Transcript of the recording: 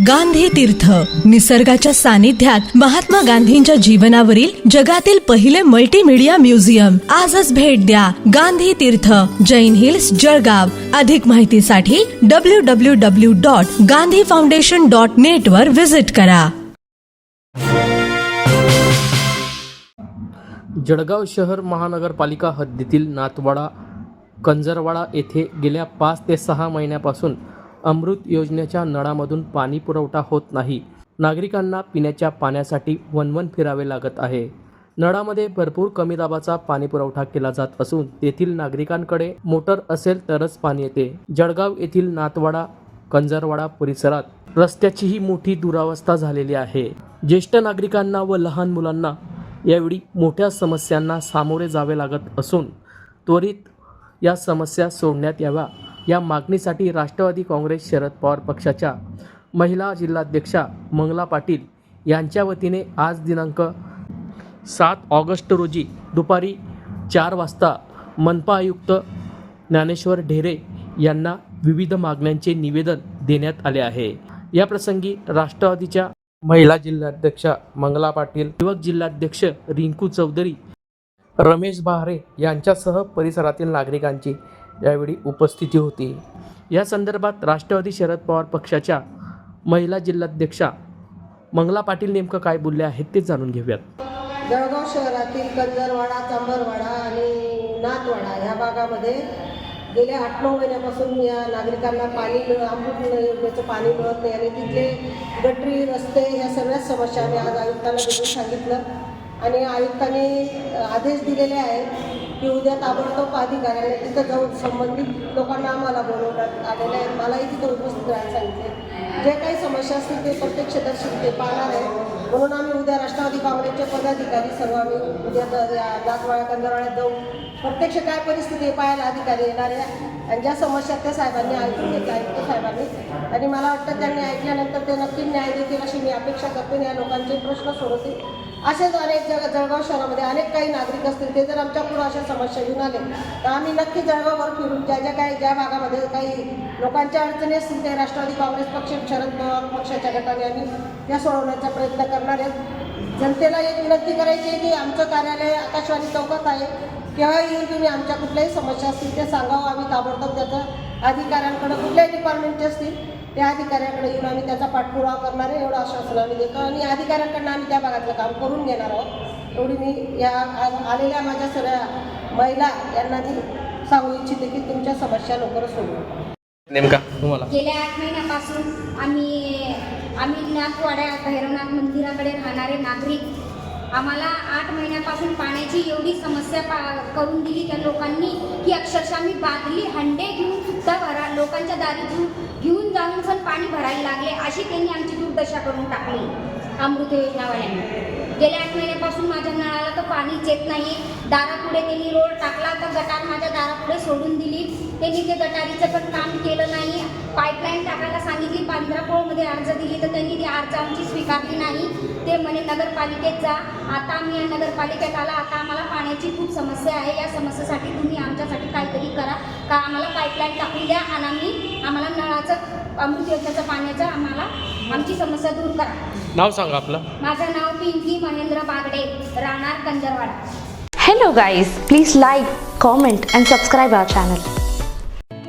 गांधी तीर्थ. निसर्गाच्या सानिध्यात महात्मा गांधींच्या जीवनावरील जगातील पहिले मल्टीमीडिया म्युझियम आजच भेट द्या गांधी तीर्थ. जैन हिल्स जळगाव. अधिक माहितीसाठी W W W dot Gandhi foundation dot net वर व्हिजिट करा. जळगाव शहर महानगरपालिका हद्दीतील नातवाडा कंजरवाडा येथे गेल्या पाच ते सहा महिन्यापासून अमृत योजनेच्या नळामधून पाणी पुरवठा होत नाही. नागरिकांना पिण्याच्या पाण्यासाठी वनवन फिरावे लागत आहे. नळामध्ये भरपूर कमी दाबाचा पाणी पुरवठा केला जात असून तेथील नागरिकांकडे मोटर असेल तरच पाणी येते. जळगाव येथील नातवाडा कंजरवाडा परिसरात रस्त्याचीही मोठी दुरावस्था झालेली आहे. ज्येष्ठ नागरिकांना व लहान मुलांना यावेळी मोठ्या समस्यांना सामोरे जावे लागत असून त्वरित या समस्या सोडण्यात याव्या. या मागणीसाठी राष्ट्रवादी काँग्रेस शरद पवार पक्षाच्या महिला जिल्हाध्यक्षा मंगला पाटील यांच्या वतीने आज दिनांक सात ऑगस्ट रोजी दुपारी चार वाजता मनपा आयुक्त ज्ञानेश्वर ढेरे यांना विविध मागण्यांचे निवेदन देण्यात आले आहे. या प्रसंगी राष्ट्रवादीच्या महिला जिल्हाध्यक्षा मंगला पाटील युवक जिल्हाध्यक्ष रिंकू चौधरी रमेश बहारे यांच्यासह परिसरातील नागरिकांची यावेळी उपस्थिती होती. या संदर्भात राष्ट्रवादी शरद पवार पक्षाच्या महिला जिल्हाध्यक्षा मंगला पाटील नेमकं काय बोलले आहेत ते जाणून घेऊयात. जळगाव शहरातील कंजरवाडा चांबरवाडा आणि नाथवाडा ह्या भागामध्ये गेल्या आठ नऊ महिन्यापासून या नागरिकांना पाणी मिळ अमृत योजनेचं पाणी मिळत नाही आणि तिथले गटरी रस्ते ह्या सगळ्याच समस्या आम्ही आज आयुक्तांना सांगितलं. आणि आयुक्तांनी आदेश दिलेले आहेत की उद्या ताबडतोब अधिकाऱ्याने तिथं जाऊन संबंधित लोकांना आम्हाला बोलवण्यात आलेलं आहे. मलाही तिथं उपस्थित राहायला सांगितले जे काही समस्या असतील ते प्रत्यक्षदर्शी ते पाहणार आहे. म्हणून आम्ही उद्या राष्ट्रवादी काँग्रेसचे पदाधिकारी सर्व आम्ही उद्या दातवाळ्या कंदरवाळ्यात नाथवाड्या जाऊ प्रत्यक्ष काय परिस्थिती पाहायला अधिकारी येणार आहे. आणि ज्या समस्या त्या साहेबांनी ऐकून घेतल्या आयुक्त साहेबांनी. आणि मला वाटतं त्यांनी ऐकल्यानंतर ते नक्की न्याय देतील अशी मी अपेक्षा करते आणि या लोकांचे प्रश्न सोडवतील. असेच अनेक जग जळगाव शहरामध्ये अनेक काही नागरिक असतील ते जर आमच्याकडून अशा समस्या घेऊन आले तर आम्ही नक्की जळगाववर फिरून ज्या ज्या काही ज्या भागामध्ये काही लोकांच्या अडचणी असतील ते राष्ट्रवादी काँग्रेस पक्ष शरद पवार पक्षाच्या गटाने आम्ही त्या सोडवण्याचा प्रयत्न करणार आहेत जनतेला एक विनंती करायची आहे की आमचं कार्यालय आकाशवाणी चौकात आहे. केव्हा येऊन तुम्ही आमच्या कुठल्याही समस्या असतील ते सांगावं. आम्ही ताबडतोब त्याचं अधिकाऱ्यांकडं कुठल्याही डिपार्टमेंटचे असतील त्या अधिकाऱ्याकडे येऊन आम्ही त्याचा पाठपुरावा करणार आहे एवढं आश्वासन आम्ही देतो. आणि अधिकाऱ्यांकडनं आम्ही त्या भागातलं काम करून घेणार आहोत. एवढी मी या आलेल्या माझ्या सगळ्या महिला यांना मी सांगू इच्छिते की तुमच्या समस्या लवकरच सोडवा नेमका? तुम्हाला? गेल्या आठ महिन्यापासून आम्ही आम्ही नाथवाड्या भैरवनाथ मंदिराकडे राहणारे नागरिक आम्हाला आठ महिन्यापासून पाण्याची एवढी समस्या पा करून दिली त्या लोकांनी की अक्षरशः आम्ही बादली हंडे घेऊन सुद्धा भरा लोकांच्या दारी घेऊन घेऊन जाऊन पण पाणी भरायला लागले अशी त्यांनी आमची दुर्दशा करून टाकली अमृत योजनावाल्यांनी. गेल्या आठ महिन्यापासून माझ्या नळाला तर पाणीच येत नाही दारापुढे त्यांनी रोड टाकला तर गटार माझ्या दारापुढे सोडून दिली. त्यांनी ते गटारीचं पण काम केलं नाही. पाईपलाईन टाकायला सांगितली पांढरापोळमध्ये अर्ज दिली तर त्यांनी ती अर्ज आमची स्वीकारली नाही. ते म्हणे नगरपालिकेत जा. आता आम्ही या नगरपालिकेत आला. आता आम्हाला पाण्याची खूप समस्या आहे. या समस्येसाठी तुम्ही आमच्यासाठी काहीतरी करा. का आम्हाला पाईपलाईन टाकून द्या आणि आम्ही आम्हाला नळाचं अमृत योजनेचं पाण्याचं आम्हाला आमची समस्या दूर करा. नाव सांगा आपलं. माझं नाव पिंकी महेंद्र बागडे राहणार कंजरवाडा. Hello guys, please like, comment and subscribe our channel.